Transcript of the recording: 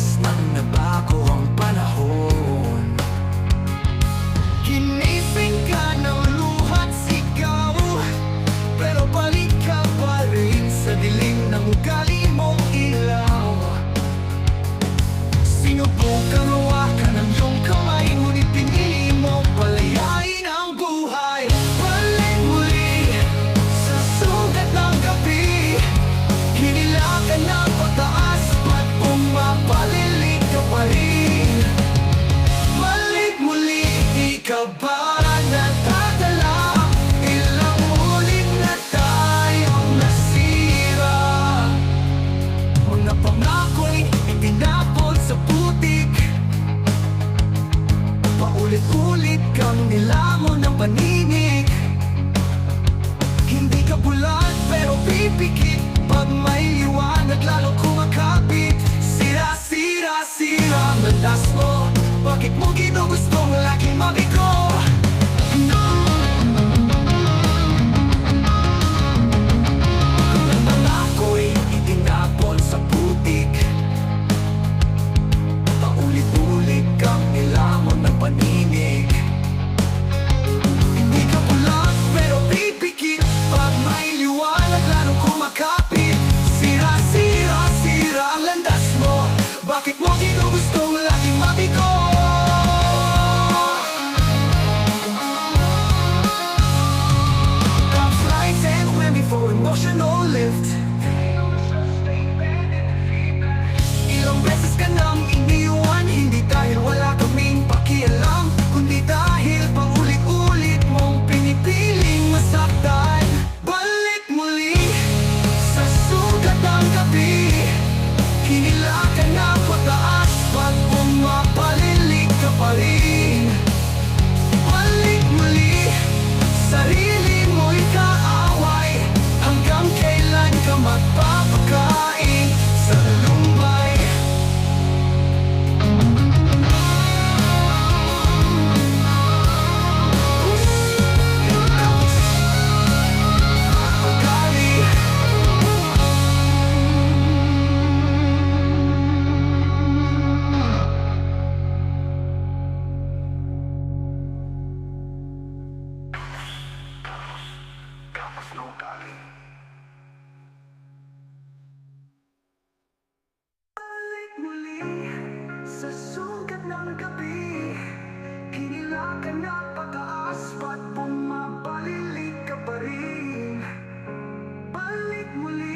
lyssnande about Paulit-ulit kang nilamon ng paninig. Hindi ka bulag pero pipikit Pag may liwanag lalo kumakapit. Sira, sira, sira Malas mo, bakit mo ginawa? ang gabi Hinila sa sugat ng gabi Kinila ka na pataas Ba't bumabalilik ka pa rin? Balik muli